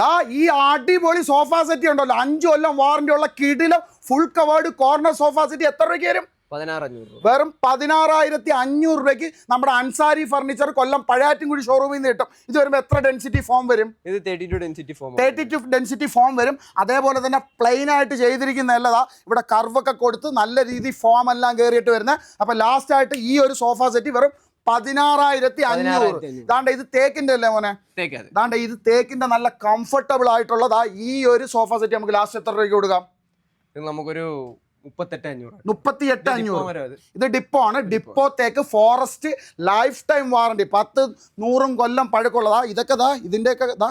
ദാ ഈ അടിപൊളി സോഫ സെറ്റ് ഉണ്ടല്ലോ. അഞ്ചു കൊല്ലം വാറന്റി ഉള്ള കിടിലം full covered corner sofa set എത്ര രൂപയ്ക്ക് വരും? വെറും പതിനാറായിരത്തി അഞ്ഞൂറ് രൂപയ്ക്ക് നമ്മുടെ അൻസാരി ഫർണിച്ചർ കൊല്ലം പഴയാറ്റിൻകുടി ഷോറൂമിൽ നിന്ന് കിട്ടും. ഇത് വരുമ്പോൾ എത്ര ഡെൻസിറ്റി ഫോം വരും? ഇത് thirty two density foam thirty two density foam വരും. അതേപോലെ തന്നെ പ്ലെയിൻ ആയിട്ട് ചെയ്തിരിക്കുന്ന നല്ലതാ ഇവിടെ കർവൊക്കെ കൊടുത്ത് നല്ല രീതി ഫോം എല്ലാം കയറിയിട്ട് വരുന്നത് അപ്പൊ ലാസ്റ്റ് ആയിട്ട് ഈ ഒരു സോഫ സെറ്റ് വെറും പതിനാറായിരത്തി അഞ്ഞൂറ്. 16,500. ദാണ്ട ഇത് തേക്കിന്റെ അല്ലേ മോനെ? ദാണ്ട ഇത് തേക്കിന്റെ നല്ല കംഫർട്ടബിൾ ആയിട്ടുള്ളതാ ഈ ഒരു സോഫ സെറ്റ് നമുക്ക് ലാസ്റ്റ് എത്ര രൂപയ്ക്ക് കൊടുക്കാം? നമുക്കൊരു മുപ്പത്തെട്ട് അഞ്ഞൂറ്. മുപ്പത്തി എട്ട് അഞ്ഞൂറ്. ഇത്? ഡിപ്പോ ആണ്. ഡിപ്പോ. തേക്ക് ഫോറസ്റ്റ് ലൈഫ് ടൈം വാറണ്ടി പത്ത് നൂറും കൊല്ലം പഴക്കമുള്ളതാ. ഇതൊക്കെ ദാ ഇതിന്റെയൊക്കെ ദാ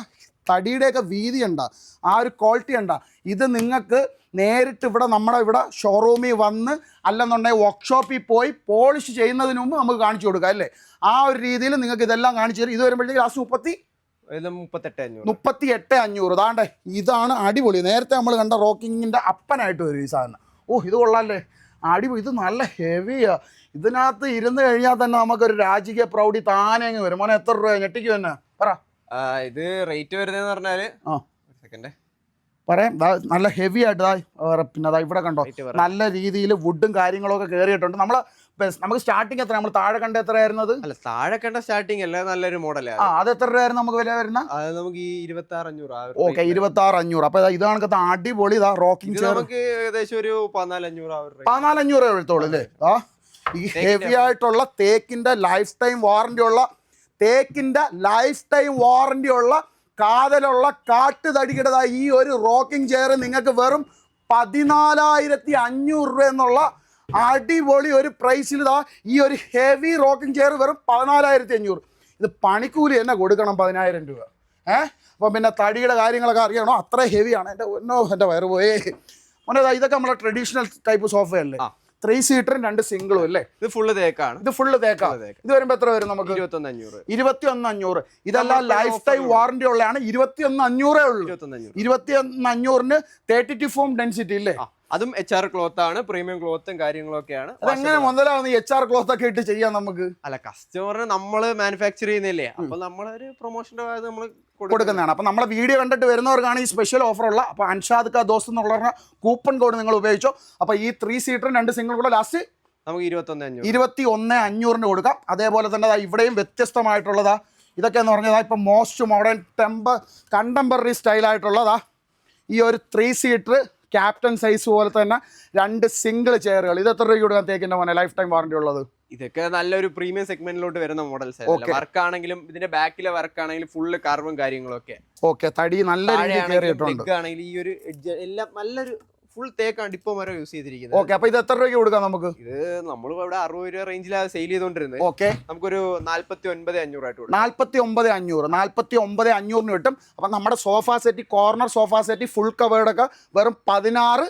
തടിയുടെയൊക്കെ വീതി ഉണ്ട ആ ഒരു ക്വാളിറ്റി ഉണ്ട ഇത് നിങ്ങൾക്ക് നേരിട്ട് ഇവിടെ നമ്മുടെ ഇവിടെ ഷോറൂമിൽ വന്ന് അല്ലെന്നുണ്ടെങ്കിൽ വർക്ക്ഷോപ്പിൽ പോയി പോളിഷ് ചെയ്യുന്നതിന് മുമ്പ് നമുക്ക് കാണിച്ചു കൊടുക്കാം അല്ലേ? ആ ഒരു രീതിയിൽ നിങ്ങൾക്ക് ഇതെല്ലാം കാണിച്ചു തരും. ഇത് വരുമ്പോഴത്തേക്ക് ലാസ്റ്റ് മുപ്പത്തി മുപ്പത്തി എട്ട് അഞ്ഞൂറ്. അതാണ്ട് ഇതാണ് അടിപൊളി. നേരത്തെ നമ്മൾ കണ്ട റോക്കിങ്ങിന്റെ അപ്പനായിട്ട് വരും ഈ സാധനം. ഓ ഇത് കൊള്ളാല്ലേ? അടിപൊളി. ഇത് നല്ല ഹെവിയാ ഇതിനകത്ത് ഇരുന്ന് കഴിഞ്ഞാൽ തന്നെ നമുക്കൊരു രാജകീയ പ്രൗഢി താനെ അങ്ങ് വരും. മോനെ എത്ര രൂപ ഞെട്ടിക്കു തന്നെ പറ. ഇത് റേറ്റ് വരുന്നതെന്ന് പറഞ്ഞാൽ ആ. സെക്കൻഡ് പറയാം. നല്ല ഹെവി ആയിട്ട് പിന്നെ അതാ ഇവിടെ കണ്ടോ? നല്ല രീതിയിൽ വുഡും കാര്യങ്ങളൊക്കെ കയറിയിട്ടുണ്ട് നമ്മൾ നമുക്ക് സ്റ്റാർട്ടിംഗ് എത്ര നമ്മൾ താഴെ കണ്ട എത്രയായിരുന്നത് അല്ല താഴെ കണ്ട സ്റ്റാർട്ടിംഗ് അല്ല നല്ലൊരു ആ മോഡലാണ് അത് എത്ര രൂപയായിരുന്നു നമുക്ക് വില വരുന്ന? നമുക്ക് ഈ ഇരുപത്തി ആറ് അഞ്ഞൂറ് ഓക്കെ ഇരുപത്തി ആറ് അഞ്ഞൂറ് അപ്പൊ ഇതാ കണക്കത്തെ അടിപൊളി ഇതാ റോക്കിംഗ് ചെയർ നമുക്ക് ഏകദേശം ഒരു പതിനാലഞ്ഞൂറ്. പതിനാലഞ്ഞൂറ് എടുത്തോളൂ അല്ലേ? ആ ഈ ഹെവി ആയിട്ടുള്ള തേക്കിന്റെ ലൈഫ് ടൈം വാറന്റി ഉള്ള തേക്കിന്റെ ലൈഫ് ടൈം വാറന്റിയുള്ള കാതലുള്ള കാട്ട് തടികിടതാ ഈ ഒരു റോക്കിംഗ് ചെയർ നിങ്ങൾക്ക് വെറും പതിനാലായിരത്തി അഞ്ഞൂറ് രൂപ എന്നുള്ള അടിപൊളി ഒരു പ്രൈസിൽ ഇതാ ഈ ഒരു ഹെവി റോക്കിംഗ് ചെയർ വെറും പതിനാലായിരത്തി അഞ്ഞൂറ് ഇത് പണിക്കൂലി തന്നെ കൊടുക്കണം പതിനായിരം രൂപ. ഏഹ് അപ്പം പിന്നെ തടിയുടെ കാര്യങ്ങളൊക്കെ അറിയണോ? അത്ര ഹെവിയാണ് എന്റെ ഒന്നോ എന്റെ വയറ് പോയേ മോനെ ഇതൊക്കെ നമ്മളെ ട്രഡീഷണൽ ടൈപ്പ് സോഫയല്ലേ. ത്രീ സീറ്ററും രണ്ട് സിംഗിളും അല്ലേ? ഇത് ഫുള്ള് തേക്കാണ്. ഇത് ഫുള്ള് തേക്കാണ് ഇത് വരുമ്പോൾ എത്ര വരും നമുക്ക്? ഇരുപത്തൊന്ന് അഞ്ഞൂറ് ഇരുപത്തി ഒന്ന് അഞ്ഞൂറ് ഇതെല്ലാം ലൈഫ് ടൈം. വാറന്റി ഉള്ളതാണ്. ഇരുപത്തി ഒന്ന് അഞ്ഞൂറേ ഉള്ളൂ. ഇരുപത്തി ഒന്ന് അഞ്ഞൂറിന് തേർട്ടി ടു ഫോം ഡെൻസിറ്റി ഇല്ലേ അതും എച്ച് ആർ ക്ലോത്ത് ആണ് പ്രീമിയം ക്ലോത്തും കാര്യങ്ങളൊക്കെയാണ്. അതെങ്ങനെ മുതലാവുന്ന എച്ച് ആർ ക്ലോത്ത് ഒക്കെ ഇട്ട് ചെയ്യാം നമുക്ക്? അല്ല കസ്റ്റമറിന് നമ്മൾ മാനുഫാക്ചർ ചെയ്യുന്നില്ലേ? അപ്പൊ നമ്മളൊരു പ്രൊമോഷന്റെ ഭാഗത്ത് നമ്മൾ കൊടുക്കുന്നതാണ്. അപ്പൊ നമ്മളെ വീഡിയോ കണ്ടിട്ട് വരുന്നവർക്കാണ് ഈ സ്പെഷ്യൽ ഓഫർ ഉള്ള അപ്പൊ അൻഷാദ് കാ ദോസ് എന്നുള്ള കൂപ്പൺ കോഡ് നിങ്ങൾ ഉപയോഗിച്ചോ. അപ്പൊ ഈ ത്രീ സീറ്ററും രണ്ട് സിംഗിൾ കൂടെ ലാസ്റ്റ് നമുക്ക് ഇരുപത്തൊന്ന് ഇരുപത്തി ഒന്ന് അഞ്ഞൂറിന് കൊടുക്കാം. അതേപോലെ തന്നെ ഇവിടെയും വ്യത്യസ്തമായിട്ടുള്ളതാ ഇതൊക്കെ എന്ന് പറഞ്ഞതാ ഇപ്പം മോസ്റ്റ് മോഡേൺ ടെമ്പ കണ്ടംപററി സ്റ്റൈലായിട്ടുള്ളതാ ഈ ഒരു ത്രീ സീറ്റർ ക്യാപ്റ്റൻ സൈസ് പോലെ തന്നെ രണ്ട് സിംഗിൾ ചെയറുകൾ. ഇത് എത്ര രൂപയ്ക്ക് കൊടുക്കാൻ തേക്കിന്റെ മോനെ? ലൈഫ് ടൈം വാറണ്ടി ഉള്ളത്. ഇതൊക്കെ നല്ലൊരു പ്രീമിയം സെഗ്മെന്റിലോട്ട് വരുന്ന മോഡൽസ്. വർക്ക് ആണെങ്കിലും ഇതിന്റെ ബാക്കിലെ വർക്ക് ആണെങ്കിലും ഫുള്ള് കർവും കാര്യങ്ങളൊക്കെ. ഓക്കെ തടി നല്ല രീതിയിൽ കയറിയിട്ടുണ്ട്. ആണെങ്കിലും ഈ ഒരു എല്ലാം നല്ലൊരു ഫുൾ തേക്കാണ് ഡിപ്പോ മരം യൂസ് ചെയ്തിരിക്കുന്നത്. ഓക്കെ അപ്പൊ ഇത് എത്ര രൂപയ്ക്ക് കൊടുക്കാം നമുക്ക്? ഇത് നമ്മൾ ഇവിടെ അറുപത് രൂപ റേഞ്ചിലാണ് സെയിൽ ചെയ്തോണ്ടിരുന്നത്. ഓക്കെ നമുക്കൊരു നാല്പത്തി ഒൻപത് അഞ്ഞൂറായിട്ട് ആയിട്ട് നാല്പത്തി ഒമ്പത് അഞ്ഞൂറ് നാല്പത്തി ഒമ്പത് അഞ്ഞൂറിന് കിട്ടും. അപ്പൊ നമ്മുടെ sofa set corner sofa set full കവേർഡൊക്കെ വെറും പതിനാറ്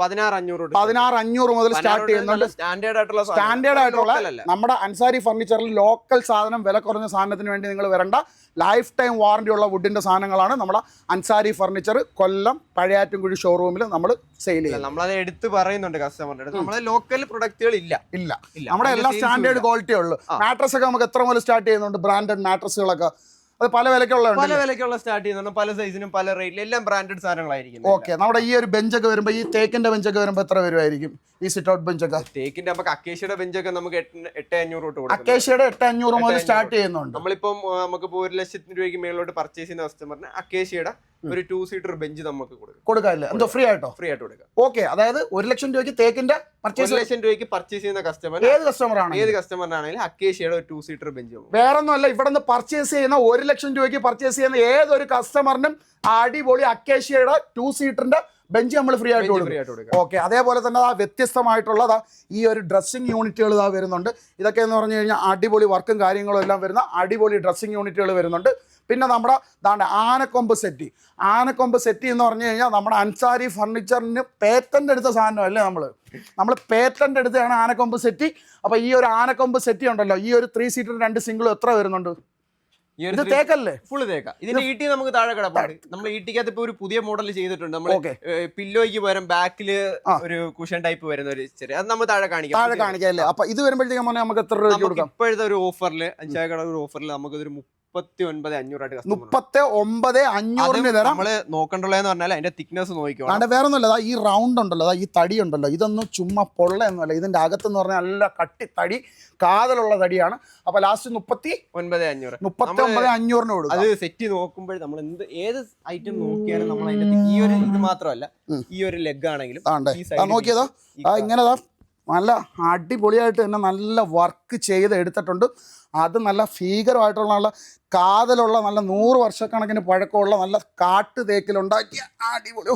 പതിനാറ് അഞ്ഞൂറ് പതിനാറ് അഞ്ഞൂറ് മുതൽ സ്റ്റാർട്ട് ചെയ്യുന്നുണ്ട്. സ്റ്റാൻഡേർഡ് ആയിട്ടുള്ള സ്റ്റാൻഡേർഡ് ആയിട്ടുള്ള നമ്മുടെ അൻസാരി ഫർണിച്ചറിൽ ലോക്കൽ സാധനം വില കുറഞ്ഞ സാധനത്തിന് വേണ്ടി നിങ്ങൾ വരണ്ട. ലൈഫ് ടൈം വാറണ്ടി ഉള്ള വുഡിന്റെ സാധനങ്ങളാണ് നമ്മുടെ അൻസാരി ഫർണിച്ചർ കൊല്ലം പഴയാറ്റുംകുഴി ഷോറൂമിൽ നമ്മൾ സെയിൽ ചെയ്യുന്നത്. നമ്മളത് എടുത്ത് പറയുന്നുണ്ട് കസ്റ്റമറിന്റെ നമ്മളെ ലോക്കൽ പ്രൊഡക്റ്റുകൾ ഇല്ല. ഇല്ല. നമ്മുടെ എല്ലാ സ്റ്റാൻഡേർഡ്. ക്വാളിറ്റി ഉള്ളൂ. മാട്രസ് ഒക്കെ നമുക്ക് എത്ര മുതൽ സ്റ്റാർട്ട് ചെയ്യുന്നുണ്ട്? ബ്രാൻഡഡ് മാട്രസുകളൊക്കെ അത് പല വിലക്കുള്ള പല വിലക്കുള്ള സ്റ്റാർട്ട് ചെയ്യുന്നുണ്ട്. പല സൈസിനും പല റേറ്റിലും എല്ലാം ബ്രാൻഡഡ് സാധനങ്ങളായിരിക്കും ഓക്കെ നമ്മുടെ ഈ ഒരു ബെഞ്ചൊക്കെ വരുമ്പോൾ ഈ തേക്കിന്റെ ബെഞ്ചൊക്കെ വരുമ്പോൾ എത്ര വരുമായിരിക്കും ഈ സിറ്റ് ഔട്ട് ബെഞ്ചൊക്കെ തേക്കിന്റെ നമുക്ക് അക്കേഷ്യയുടെ ബെഞ്ചൊക്കെ നമുക്ക് എട്ട് അഞ്ഞൂറ് തൊട്ട് കൊടുക്കും അക്കേഷ്യയുടെ എട്ട് അഞ്ഞൂറ് മുതൽ സ്റ്റാർട്ട് ചെയ്യുന്നുണ്ട്. നമ്മളിപ്പം നമുക്ക് ഒരു ലക്ഷത്തിന് രൂപയ്ക്ക് മേളിലോട്ട് പർച്ചേസ് ചെയ്യുന്ന കസ്റ്റമറിന് അക്കേഷ്യയുടെ ഒരു ടു സീറ്റർ ബെഞ്ച് നമുക്ക് കൊടുക്കും. കൊടുക്കാല്ലേ എന്തോ ഫ്രീ ആയിട്ടോ ഫ്രീ ആയിട്ട് കൊടുക്കാം. ഓക്കെ അതായത് ഒരു ലക്ഷം രൂപയ്ക്ക് തേക്കിന്റെ പർച്ചേസ് ലക്ഷം രൂപയ്ക്ക് പർച്ചേസ് ചെയ്യുന്ന കസ്റ്റമർ ഏത് കസ്റ്റമർ ആണ് ഏത് കസ്റ്റമറിനാണെങ്കിലും അക്കേഷ്യയുടെ ഒരു ടു സീറ്റർ ബെഞ്ച് വേറെ ഒന്നുമല്ല ഇവിടെ നിന്ന് പർച്ചേസ് ചെയ്യുന്ന ഒരു ലക്ഷം രൂപയ്ക്ക് പർച്ചേസ് ചെയ്യുന്ന ഏതൊരു കസ്റ്റമറിനും അടിപൊളി അക്കേഷ്യയുടെ ടു സീറ്ററിന്റെ ബെഞ്ച് നമ്മൾ ഫ്രീ ആയിട്ട് ഫ്രീ കൊടുക്കും. ആയിട്ട് കൊടുക്കാം. ഓക്കെ അതേപോലെ തന്നെ ആ വ്യത്യസ്തമായിട്ടുള്ളതാ ഈ ഒരു ഡ്രസ്സിങ് യൂണിറ്റുകൾ ഇതാ വരുന്നുണ്ട്. ഇതൊക്കെ എന്ന് പറഞ്ഞു കഴിഞ്ഞാൽ അടിപൊളി വർക്കും കാര്യങ്ങളും എല്ലാം വരുന്ന അടിപൊളി ഡ്രസ്സിങ് യൂണിറ്റുകൾ വരുന്നുണ്ട്. പിന്നെ നമ്മുടെ ദാണ്ട് ആനക്കൊമ്പ് സെറ്റ്. ആനക്കൊമ്പ് സെറ്റ് എന്ന് പറഞ്ഞു കഴിഞ്ഞാൽ നമ്മുടെ അൻസാരി ഫർണിച്ചറിന് പേറ്റന്റ് എടുത്ത സാധനമല്ലേ നമ്മൾ നമ്മൾ പേറ്റന്റ് എടുത്തതാണ് ആനക്കൊമ്പ് സെറ്റ്. അപ്പോൾ ഈ ഒരു ആനക്കൊമ്പ് സെറ്റ് ഉണ്ടല്ലോ ഈ ഒരു ത്രീ സീറ്റർ രണ്ട് സിംഗിളും എത്ര വരുന്നുണ്ട്? ഇത് തേക്കല്ലേ? ഫുള്ള് തേക്ക. ഇതിന്റെ ഈട്ടി നമുക്ക് താഴെ കിടപ്പാണ് നമ്മൾ ഈട്ടിക്കകത്ത് ഇപ്പൊ ഒരു പുതിയ മോഡൽ ചെയ്തിട്ടുണ്ട്. നമ്മൾ പില്ലോയ്ക്ക് പകരം ബാക്കിൽ ഒരു കുഷൻ ടൈപ്പ് വരുന്ന ഒരു ചെറിയ അത് നമ്മൾ താഴെ കാണിക്കാം. താഴെ കാണിക്കാം അല്ലേ? അപ്പൊ ഇത് വരുമ്പോഴത്തേക്കും നമുക്ക് എത്ര രൂപ ഇപ്പോഴത്തെ ഒരു ഓഫറിൽ അഞ്ചാക്കട ഒരു ഓഫറിൽ നമുക്ക് ഒരു മുപ്പത്തി ഒൻപത് അഞ്ഞൂറായിട്ട് കസ്റ്റമർ മുപ്പത്തി ഒമ്പത് അഞ്ഞൂറിന് തരാം. നമ്മൾ നോക്കണ്ടുള്ളതെന്ന് പറഞ്ഞാൽ അതിന്റെ തിക്നെസ് വേറെ ഒന്നുമില്ല ഈ റൗണ്ട് ഉണ്ടല്ലോ ഈ തടി ഉണ്ടല്ലോ ഇതൊന്നും ചുമ്മാ പൊള്ളയൊന്നുമല്ല. ഇതിന്റെ അകത്തെന്ന് പറഞ്ഞാൽ നല്ല കട്ടി തടി കാതലുള്ള തടിയാണ്. അപ്പൊ ലാസ്റ്റ് മുപ്പത്തി ഒൻപത് അഞ്ഞൂറ്. മുപ്പത്തി ഒമ്പത് അഞ്ഞൂറിന് കൊടുക്കും. അത് സെറ്റ് നോക്കുമ്പോൾ നമ്മൾ എന്ത് ഏത് ഐറ്റം നോക്കിയാലും നമ്മൾ അതിന്റെ ഈ ഒരു ഇത് മാത്രമല്ല ഈ ഒരു ലെഗ് ആണെങ്കിലും നോക്കിയതോ. ഈ ആ ഇങ്ങനെ ദാ നല്ല അടിപൊളിയായിട്ട് തന്നെ നല്ല വർക്ക് ചെയ്ത് എടുത്തിട്ടുണ്ട് അത് നല്ല ഭീകരമായിട്ടുള്ള നല്ല കാതലുള്ള നല്ല നൂറ് വർഷക്കണക്കിന് പഴക്കമുള്ള നല്ല കാട്ട് തേക്കിലുണ്ടാക്കിയ അടിപൊളി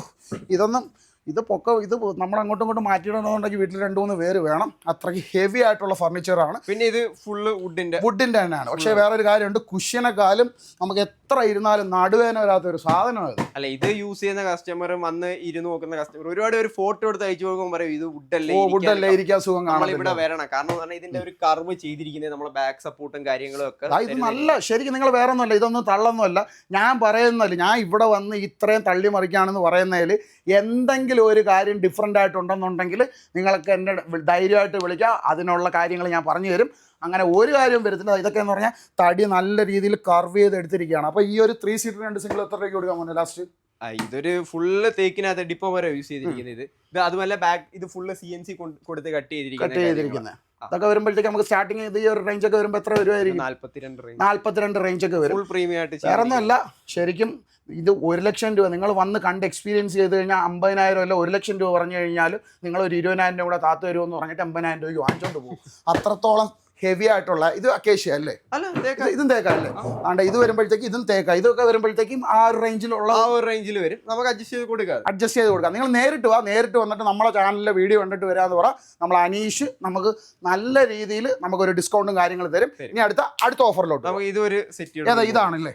ഇതൊന്നും ഇത് പൊക്ക ഇത് നമ്മൾ അങ്ങോട്ടും ഇങ്ങോട്ടും മാറ്റിയിടണമെന്നുണ്ടെങ്കിൽ വീട്ടിൽ രണ്ട് മൂന്ന് പേര് വേണം. അത്രയ്ക്ക് ഹെവി ആയിട്ടുള്ള ഫർണിച്ചറാണ് പിന്നെ ഇത് ഫുള്ള് വുഡിന്റെ വുഡിന്റെ തന്നെയാണ്. പക്ഷേ ഒരു കാര്യമുണ്ട്. കുഷ്യനെക്കാളും നമുക്ക് എത്ര ഇരുന്നാലും നടുവേന വരാത്ത ഒരു സാധനമാണ് അല്ല ഇത് യൂസ് ചെയ്യുന്ന കസ്റ്റമർ വന്ന് ഇരുന്ന് നോക്കുന്ന കസ്റ്റമർ ഒരുപാട് ഒരു ഫോട്ടോ എടുത്ത് അയച്ചു നോക്കുമ്പോൾ പറയും ഇത് വുഡല്ലേ വുഡല്ലേ ഇരിക്കാൻ സുഖം കാണാം ഇവിടെ വരണം. കാരണം പറഞ്ഞാൽ ഇതിന്റെ ഒരു കർവ് ചെയ്തിരിക്കുന്നത് നമ്മളെ ബാക്ക് സപ്പോർട്ടും കാര്യങ്ങളും ഒക്കെ ഇത് നല്ല ശരിക്കും നിങ്ങൾ വേറെ ഒന്നുമല്ല ഇതൊന്നും തള്ളൊന്നുമല്ല. ഞാൻ പറയുന്നില്ല ഞാൻ ഇവിടെ വന്ന് ഇത്രയും തള്ളി മറിക്കുകയാണെന്ന് പറയുന്നതിൽ എന്തെങ്കിലും ഒരു കാര്യം ഡിഫറെന്റ് ആയിട്ടുണ്ടെന്നുണ്ടെങ്കിൽ നിങ്ങൾക്ക് എന്നെ ധൈര്യമായിട്ട് വിളിക്കാം അതിനുള്ള കാര്യങ്ങൾ ഞാൻ പറഞ്ഞു തരും. അങ്ങനെ ഒരു കാര്യവും വരത്തില്ല ഇതൊക്കെ എന്ന് പറഞ്ഞാൽ തടി നല്ല രീതിയിൽ കർവ് ചെയ്ത് എടുത്തിരിക്കുകയാണ് അപ്പോൾ ഈ ഒരു ത്രീ സീറ്റർ രണ്ട് സിംഗിൾ എത്ര രൂപയ്ക്ക് കൊടുക്കാൻ പോകുന്നത് ലാസ്റ്റ് ഇതൊരു ഫുള്ള് തേക്കിനകത്ത് ഡിപ്പോ വരെ യൂസ് ചെയ്തിരിക്കുന്നത്. ഇത് അതുപോലെ അതുമല്ല ബാക്ക് ഇത് ഫുള്ള് സി എൻ സി കൊടുത്ത് കട്ട് കട്ട് ചെയ്തിരിക്കുന്നത്. ചെയ്തിരിക്കുന്നത് അതൊക്കെ വരുമ്പോഴത്തേക്ക് നമുക്ക് സ്റ്റാർട്ടിങ് ഇത് ഈ ഒരു റേഞ്ച് ഒക്കെ വരുമ്പോൾ എത്ര വരുമായിരിക്കും നാല്പത്തിരണ്ട് റേഞ്ച് നാല്പത്തിരണ്ട് റേഞ്ച് ഒക്കെ വരും. ഫുൾ പ്രീമിയം ആയിട്ട് വേറെ ഒന്നുമല്ല ശരിക്കും ഇത് ഒരു ലക്ഷം രൂപ നിങ്ങൾ വന്ന് കണ്ട് എക്സ്പീരിയൻസ് ചെയ്ത് കഴിഞ്ഞാൽ അമ്പതിനായിരം അല്ല ഒരു ലക്ഷം രൂപ പറഞ്ഞു കഴിഞ്ഞാൽ നിങ്ങൾ ഒരു ഇരുപതിനായിരം രൂപ കൂടെ താത്ത് തരുമെന്ന് പറഞ്ഞിട്ട് അമ്പതിനായിരം രൂപയ്ക്ക് വാങ്ങിച്ചോണ്ട് പോകും. അത്രത്തോളം ഹെവി ആയിട്ടുള്ള ഇത് അക്കേഷ്യ അല്ലേ? അല്ല തേക്ക. ഇത് തേക്കല്ലേ ആണ്ട് ഇത് വരുമ്പോഴത്തേക്ക് ഇതും തേക്ക. ഇതൊക്കെ വരുമ്പോഴത്തേക്കും ആ ഒരു റേഞ്ചിലുള്ള ആ ഒരു റേഞ്ചിൽ വരും. നമുക്ക് അഡ്ജസ്റ്റ് ചെയ്ത് കൊടുക്കാം അഡ്ജസ്റ്റ് ചെയ്ത് കൊടുക്കാം. നിങ്ങൾ നേരിട്ട് വാ നേരിട്ട് വന്നിട്ട് നമ്മളെ ചാനലിലെ വീഡിയോ കണ്ടിട്ട് വരാമെന്ന് പറ. നമ്മൾ അനീഷ് നമുക്ക് നല്ല രീതിയിൽ നമുക്ക് ഒരു ഡിസ്കൗണ്ടും കാര്യങ്ങളും തരും. ഇനി അടുത്ത അടുത്ത ഓഫറിലോട്ട് നമുക്ക് ഇതൊരു സെറ്റ് ഇതാണല്ലേ?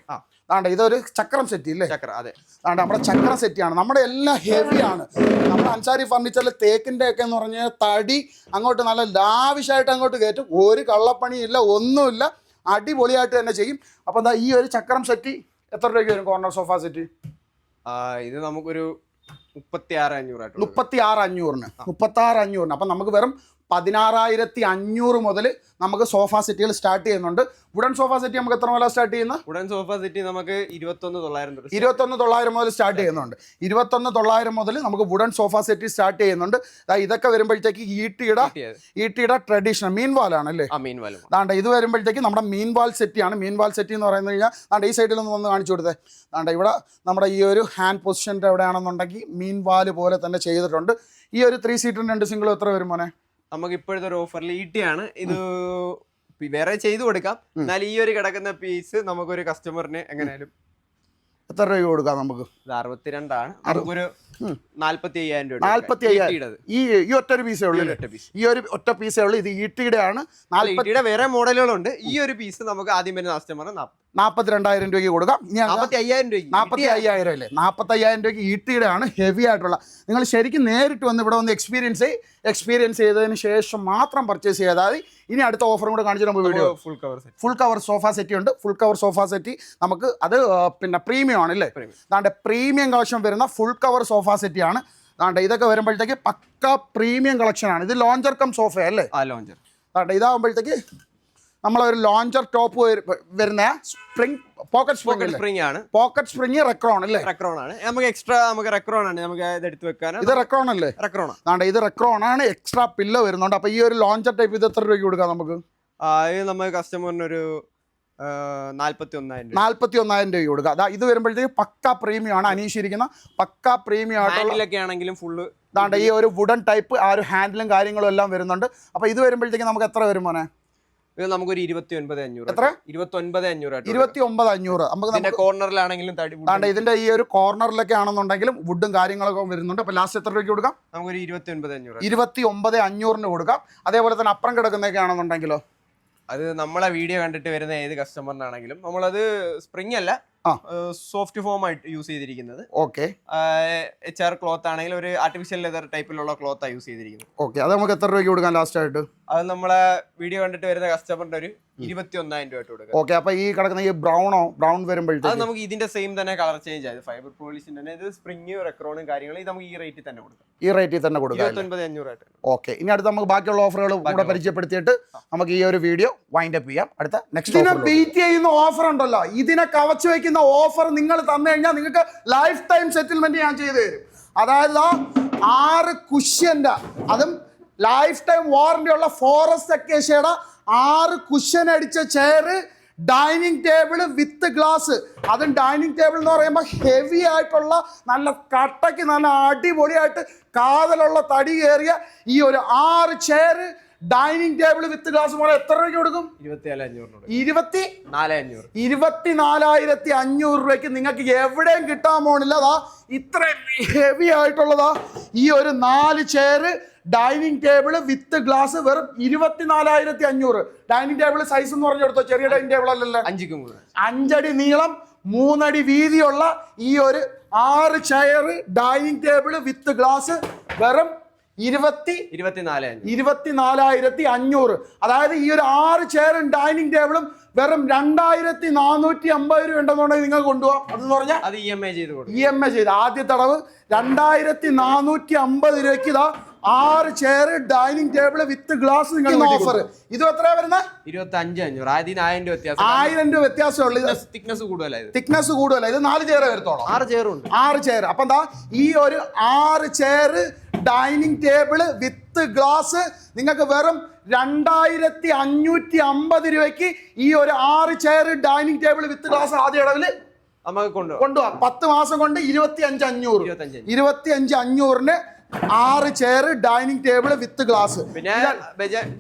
ആ. ആണ്ട് ഇതൊരു ചക്രം സെറ്റ് ഇല്ലേ? ചക്രം അതെ. അതാണ്ട് നമ്മുടെ ചക്ര സെറ്റിയാണ് നമ്മുടെ എല്ലാം ഹെവിയാണ് നമ്മുടെ അൻസാരി ഫർണിച്ചറിൽ തേക്കിന്റെ ഒക്കെ എന്ന് പറഞ്ഞാൽ തടി അങ്ങോട്ട് നല്ല ലാവിഷായിട്ട് അങ്ങോട്ട് കയറ്റും. ഒരു കള്ളപ്പണിയില്ല ഒന്നുമില്ല. അടിപൊളിയായിട്ട് തന്നെ ചെയ്യും. അപ്പോൾ എന്താ ഈ ഒരു ചക്രം സെറ്റ് എത്ര രൂപയ്ക്ക് വരും കോർണർ സോഫ സെറ്റ് ഇത് നമുക്കൊരു മുപ്പത്തി ആറ് അഞ്ഞൂറായിട്ട് മുപ്പത്തി ആറ് അഞ്ഞൂറിന്. മുപ്പത്തി ആറ് അഞ്ഞൂറിന്. അപ്പം നമുക്ക് വെറും പതിനാറായിരത്തി അഞ്ഞൂറ് മുതൽ നമുക്ക് സോഫ സെറ്റുകൾ സ്റ്റാർട്ട് ചെയ്യുന്നുണ്ട്. വുഡൻ സോഫ സെറ്റ് നമുക്ക് എത്ര മുതൽ സ്റ്റാർട്ട് ചെയ്യുന്നത്? വുഡൻ സോഫ സെറ്റ് നമുക്ക് ഇരുപത്തൊന്ന് തൊള്ളായിരം ഇരുപത്തൊന്ന് തൊള്ളായിരം മുതൽ സ്റ്റാർട്ട് ചെയ്യുന്നുണ്ട്. ഇരുപത്തൊന്ന് തൊള്ളായിരം മുതൽ നമുക്ക് വുഡൻ സോഫ സെറ്റ് സ്റ്റാർട്ട് ചെയ്യുന്നുണ്ട്. ഇതൊക്കെ വരുമ്പോഴത്തേക്ക് ഈട്ടിയുടെ. ഈട്ടിയുടെ ട്രഡീഷണൽ മീൻ വാലാണ് അല്ലേ? മീൻ വലും. ദാണ്ട ഇത് വരുമ്പോഴത്തേക്ക് നമ്മുടെ മീൻ വാൽ സെറ്റിയാണ്. മീൻ വാൽ സെറ്റ് എന്ന് പറയുന്നത് കഴിഞ്ഞാൽ ദാണ്ട ഈ സൈഡിൽ ഒന്ന് വന്ന് കാണിച്ചു കൊടുത്തേ. ദാണ്ട ഇവിടെ നമ്മുടെ ഈ ഒരു ഹാൻഡ് പൊസിഷന്റെ എവിടെയാണെന്നുണ്ടെങ്കിൽ മീൻ വാൽ പോലെ തന്നെ ചെയ്തിട്ടുണ്ട്. ഈ ഒരു ത്രീ സീറ്ററിന് രണ്ട് സിംഗിൾ എത്ര വരും മോനെ? നമുക്ക് ഇപ്പോഴത്തെ ഒരു ഓഫറിൽ ഈട്ടിയാണ്. ഇത് വേറെ ചെയ്തു കൊടുക്കാം. എന്നാൽ ഈ ഒരു കിടക്കുന്ന പീസ് നമുക്കൊരു കസ്റ്റമറിന് എങ്ങനെയാലും എത്ര രൂപ കൊടുക്കാം നമുക്ക്? അറുപത്തിരണ്ടാണ്. ഒരു നാല്പത്തി അയ്യായിരം രൂപ നാൽപ്പത്തി അയ്യായിരം ഈ ഈ ഒറ്റ ഒരു പീസേ ഉള്ളൂ ഈ ഒരു ഒറ്റ പീസേ ഉള്ളൂ. ഇത് ഈട്ടിയുടെ ആണ് നാൽപ്പത്തി ഈട്ടിയുടെ വേറെ മോഡലുകളുണ്ട് ഈ ഒരു പീസ് നമുക്ക് ആദ്യം വരുന്ന കസ്റ്റമർ നാൽപ്പത്തിരണ്ടായിരം രൂപയ്ക്ക് കൊടുക്കാം. ഇനി നാൽപ്പത്തി അയ്യായിരം രൂപ നാൽപ്പത്തി അയ്യായിരം അല്ലേ? നാൽപ്പത്തി അയ്യായിരം രൂപയ്ക്ക് ഈട്ടിയുടെ ആണ് ഹെവി ആയിട്ടുള്ള. നിങ്ങൾ ശരിക്കും നേരിട്ട് വന്ന് ഇവിടെ വന്ന് എക്സ്പീരിയൻസ് ചെയ്ത് എക്സ്പീരിയൻസ് ചെയ്തതിന് ശേഷം മാത്രം പർച്ചേസ് ചെയ്താൽ മതി. ഇനി അടുത്ത ഓഫറും കൂടെ കാണിച്ചു നമുക്ക് video full cover set full cover sofa settee ഉണ്ട്. ഫുൾ കവർ സോഫ സെറ്റി നമുക്ക് അത് പിന്നെ പ്രീമിയം ആണ് അല്ലേ. അതാണ്ട് പ്രീമിയം കളക്ഷൻ വരുന്ന ഫുൾ കവർ സോഫ സെറ്റിയാണ് അതാണ്ട് ഇതൊക്കെ വരുമ്പോഴത്തേക്ക് പക്ക പ്രീമിയം കളക്ഷൻ ആണ്. ഇത് ലോഞ്ചർ കം സോഫ അല്ലേ? ആ ലോഞ്ചർ അതാണ്ട് ഇതാകുമ്പോഴത്തേക്ക് നമ്മളൊരു ലോഞ്ചർ ടോപ്പ് വരുന്ന സ്പ്രിംഗ് പോക്കറ്റ് സ്പ്രിംഗ് സ്പ്രിംഗ് ആണ്. പോക്കറ്റ് സ്പ്രിംഗ് റെക്രോൺ അല്ലേ റെക്രോൺ ആണ്. നമുക്ക് എക്സ്ട്രാ നമുക്ക് റെക്രോൺ ആണ്. നമുക്ക് ഇത് എടുത്ത് വെക്കാൻ. ഇത് റെക്രോൺ അല്ലേ? റെക്രോൺ ആണ്. ഇത് റെക്രോൺ ആണ്. എക്സ്ട്രാ പില്ലോ വരുന്നുണ്ട്. അപ്പൊ ഈ ഒരു ലോഞ്ചർ ടൈപ്പ് ഇത് എത്ര രൂപയ്ക്ക് കൊടുക്കാം നമുക്ക്? ഇത് നമ്മൾ കസ്റ്റമറിന് ഒരു ഒന്നായിരം രൂപ. നാൽപ്പത്തി ഒന്നായിരം രൂപയ്ക്ക് കൊടുക്കുക അതാ ഇത് വരുമ്പോഴത്തേക്ക് പക്ക പ്രീമിയം ആണ്. അനീഷിരിക്കുന്ന പക്ക പ്രീമിയം ആയിട്ടുള്ള ഹാൻഡിലൊക്കെ ആണെങ്കിലും ഫുള്ള് ഇതാണ്ട് ഈ ഒരു വുഡൻ ടൈപ്പ് ആ ഒരു ഹാൻഡിലും കാര്യങ്ങളും എല്ലാം വരുന്നുണ്ട്. അപ്പോൾ ഇത് വരുമ്പോഴത്തേക്ക് നമുക്ക് എത്ര വരും മോനെ? ഇത് നമുക്കൊരു ഇരുപത്തി ഒൻപത് അഞ്ഞൂറ് എത്ര? ഇരുപത്തി ഒൻപത് അഞ്ഞൂറ് ഇരുപത്തി ഒമ്പത് അഞ്ഞൂറ്. നമുക്ക് ഇതിന്റെ നമുക്ക് കോർണറിലാണെങ്കിലും തടി ഇതിന്റെ ഈ ഒരു കോർണറിലൊക്കെ ആണെന്നുണ്ടെങ്കിലും വുഡും കാര്യങ്ങളൊക്കെ വരുന്നുണ്ട്. അപ്പൊ ലാസ്റ്റ് എത്ര രൂപയ്ക്ക് കൊടുക്കാം? നമുക്കൊരു ഇരുപത്തി ഒൻപത് അഞ്ഞൂറ് ഇരുപത്തി ഒമ്പത് അഞ്ഞൂറിന് കൊടുക്കാം. അതേപോലെ തന്നെ അപ്പുറം കിടക്കുന്നതൊക്കെ ആണെന്നുണ്ടെങ്കിലോ? അത് നമ്മളെ വീഡിയോ കണ്ടിട്ട് വരുന്ന ഏത് കസ്റ്റമറിനാണെങ്കിലും നമ്മളത് സ്പ്രിംഗ് അല്ല സോഫ്റ്റ് ഫോം ആയിട്ട് യൂസ് ചെയ്തിരിക്കുന്നത്. ഓക്കെ. എച്ച് ആർ ക്ലോത്ത് ആണെങ്കിൽ ഒരു ആർട്ടിഫിഷ്യൽ ലെതർ ടൈപ്പിലുള്ള ക്ലോത്താണ് യൂസ് ചെയ്തിരിക്കുന്നത്. ഓക്കെ. അത് നമുക്ക് എത്ര രൂപയ്ക്ക് കൊടുക്കാം ലാസ്റ്റ് ആയിട്ട്? അത് നമ്മളെ വീഡിയോ കണ്ടിട്ട് വരുന്ന കസ്റ്റമറിന്റെ ഒരു ഇരുപത്തി ഒന്നായിരം രൂപ കൊടുക്കും കൊടുക്കുക. ഓക്കെ അപ്പൊ ഈ കിടക്കുന്ന ഈ ബ്രൗണോ ബ്രൗൺ അത് വരുമ്പോഴത്തേക്ക് നമുക്ക് ഇതിന്റെ സെയിം തന്നെ കളർ ചേഞ്ച് ആയത് ഫൈബർ പോളിഷിന്റെ തന്നെ ഇത് സ്പ്രിങ് റെക്രോണും കാര്യങ്ങളും ഇത് നമുക്ക് ഈ റേറ്റിൽ തന്നെ കൊടുക്കാം. ഈ റേറ്റിൽ തന്നെ കൊടുക്കാം ഇരുപത്തി ഒൻപത് അഞ്ഞൂറായിട്ട് ഓക്കെ ഇനി അടുത്ത് നമുക്ക് ബാക്കിയുള്ള ഓഫറുകൾ കൂടെ പരിചയപ്പെടുത്തിയിട്ട് നമുക്ക് ഈ ഒരു വീഡിയോ വൈൻഡ് അപ്പ് ചെയ്യാം. അടുത്ത നെക്സ്റ്റ് ഇതിനെ ബീറ്റ് ചെയ്യുന്ന ഓഫർ ഉണ്ടല്ലോ. ഇതിനെ കവച്ചു വെക്കുന്ന ഓഫർ നിങ്ങൾ തന്നു കഴിഞ്ഞാൽ നിങ്ങൾക്ക് ലൈഫ് ടൈം സെറ്റിൽമെന്റ് ഞാൻ ചെയ്തു തരും. അതായത് ആറ് കുഷ്യന്റെ അതും ലൈഫ് ടൈം വാറണ്ടി ഉള്ള ഫോറസ്റ്റ് അക്കേഷ്യയുടെ ആറ് കുഷൻ അടിച്ച chair dining table with glass അതും ഡൈനിങ് ടേബിൾ എന്ന് പറയുമ്പോൾ ഹെവി ആയിട്ടുള്ള നല്ല കട്ടയ്ക്ക് നല്ല അടിപൊളിയായിട്ട് കാതലുള്ള തടി കയറിയ ഈ ഒരു ആറ് chair dining table with glass പോലെ എത്ര രൂപയ്ക്ക് കൊടുക്കും? ഇരുപത്തി ഇരുപത്തി നാലായിരത്തി അഞ്ഞൂറ്. രൂപയ്ക്ക് നിങ്ങൾക്ക് എവിടെയും കിട്ടാൻ പോണില്ല. അതാ ഇത്രയും ഹെവി ആയിട്ടുള്ളതാ ഈ ഒരു നാല് chair dining table with glass വെറും ഇരുപത്തിനാലായിരത്തി അഞ്ഞൂറ് ഡൈനിങ് ടേബിൾ സൈസ് എന്ന് പറഞ്ഞെടുത്തോ? ചെറിയ ഡൈനിങ് ടേബിൾ അല്ലല്ലോ? അഞ്ചു അഞ്ചടി നീളം മൂന്നടി വീതിയുള്ള ഈ ഒരു ആറ് chair dining table with glass വെറും ഇരുപത്തി ഇരുപത്തിനാല് ഇരുപത്തിനാലായിരത്തി അഞ്ഞൂറ് അതായത് ഈ ഒരു ആറ് ചെയറും ഡൈനിങ് ടേബിളും വെറും രണ്ടായിരത്തി നാനൂറ്റി അമ്പത് രൂപ ഉണ്ടെന്നുണ്ടെങ്കിൽ നിങ്ങൾ കൊണ്ടുപോകാം അതെന്ന് പറഞ്ഞാൽ അത് ഇ എം ഐ ചെയ്ത് ഇ എം ഐ ചെയ്ത്. ആദ്യ തടവ് രണ്ടായിരത്തി നാനൂറ്റി അമ്പത് രൂപയ്ക്ക് ഇതാ ആറ് chair dining table with glass നിങ്ങൾ ഓഫർ ഇത് എത്രയാ വരുന്നത് ഇരുപത്തി അഞ്ച് അഞ്ഞൂറ്. ആദ്യം ആയിരം രൂപ വ്യത്യാസം. ആയിരം രൂപ വ്യത്യാസമുള്ള ഇത് തിക്നെസ് കൂടുതലായത് തിക്നെസ് കൂടുതല. ഇത് നാല് ചെയർ വരത്തോളം ആറ് ചെയർ ഉണ്ട്. ആറ് ചെയർ അപ്പൊ എന്താ? ഈ ഒരു ആറ് chair dining table with glass നിങ്ങൾക്ക് വെറും രണ്ടായിരത്തി അഞ്ഞൂറ്റി അമ്പത് രൂപയ്ക്ക് ഈ ഒരു ആറ് chair dining table with glass ആദ്യ ഇടവിൽ നമുക്ക് കൊണ്ടുപോകാം. കൊണ്ടുപോകാം. പത്ത് മാസം കൊണ്ട് ഇരുപത്തി അഞ്ച് അഞ്ഞൂറ്. ഇരുപത്തി അഞ്ച് അഞ്ഞൂറിന് ആറ് chair dining table with glass പിന്നെ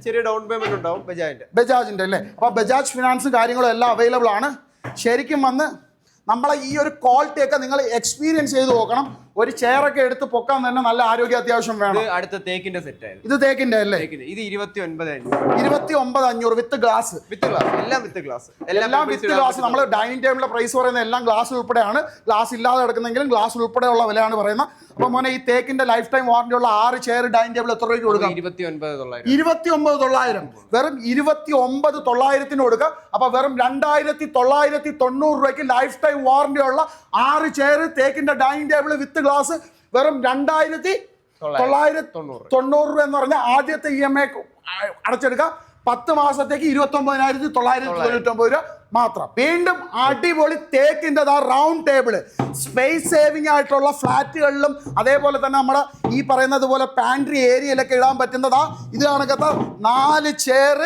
ചെറിയ ഡൗൺ പേയ്മെന്റ് ഉണ്ടാവും ബജാജിന്റെ. ബജാജിന്റെ അല്ലേ? അപ്പൊ ബജാജ് ഫിനാൻസും കാര്യങ്ങളും എല്ലാം അവൈലബിൾ ആണ്. ശരിക്കും വന്ന് നമ്മളെ ഈ ഒരു ക്വാളിറ്റി ഒക്കെ നിങ്ങൾ എക്സ്പീരിയൻസ് ചെയ്ത് നോക്കണം. ഒരു ചെയറൊക്കെ എടുത്ത് പൊക്കാൻ തന്നെ നല്ല ആരോഗ്യ അത്യാവശ്യം വേണം. അടുത്ത തേക്കിന്റെ സെറ്റ് ഇത് തേക്കിന്റെ അല്ലേ? ഇത് ഇരുപത്തി ഒൻപത് അഞ്ഞൂറ് ഇരുപത്തി ഒമ്പത് അഞ്ഞൂറ് വിത്ത് ഗ്ലാസ് വിത്ത് ഗ്ലാസ് എല്ലാം വിത്ത് ഗ്ലാസ് എല്ലാം വിത്ത് ഗ്ലാസ് നമ്മൾ ഡൈനിങ് ടേബിളിലെ പ്രൈസ് പറയുന്ന എല്ലാം ഗ്ലാസ് ഉൾപ്പെടെയാണ്. ഗ്ലാസ് ഇല്ലാതെ എടുക്കുന്നെങ്കിലും ഗ്ലാസ് ഉൾപ്പെടെയുള്ള വിലയാണ് പറയുന്നത്. അപ്പൊ മോനെ ഈ തേക്കിന്റെ ലൈഫ് ടൈം വാറന്റി ഉള്ള ആറ് ചെയർ ഡൈനിങ് ടേബിൾ എത്ര രൂപയ്ക്ക് കൊടുക്കാം? ഇരുപത്തി ഒൻപത് തൊള്ളായിരം. ഇരുപത്തി ഒമ്പത് തൊള്ളായിരം. വെറും ഇരുപത്തി ഒമ്പത് തൊള്ളായിരത്തിന് കൊടുക്കുക. അപ്പൊ വെറും രണ്ടായിരത്തി തൊള്ളായിരത്തി തൊണ്ണൂറ് രൂപയ്ക്ക് ലൈഫ് ടൈം വാറന്റി ഉള്ള ആറ് ചെയർ തേക്കിന്റെ ഡൈനിങ് ടേബിൾ വിത്ത് ഗ്ലാസ് വെറും രണ്ടായിരത്തി തൊള്ളായിരത്തി തൊണ്ണൂറ്. രൂപ എന്ന് പറഞ്ഞാൽ ആദ്യത്തെ ഇ എം ഐ അടച്ചെടുക്കാം. പത്ത് മാസത്തേക്ക് ഇരുപത്തി ഒമ്പതിനായിരത്തി തൊള്ളായിരത്തി. തൊണ്ണൂറ്റി ഒമ്പത് രൂപ മാത്രം. വീണ്ടും അടിപൊളി തേക്കിന്റെ റൗണ്ട് ടേബിൾ സ്പേസ് സേവിങ് ആയിട്ടുള്ള ഫ്ലാറ്റുകളിലും അതേപോലെ തന്നെ നമ്മുടെ ഈ പറയുന്നത് പോലെ പാൻട്രി ഏരിയയിലൊക്കെ ഇടാൻ പറ്റുന്നതാ. ഇത് കണക്കത്തെ നാല് chair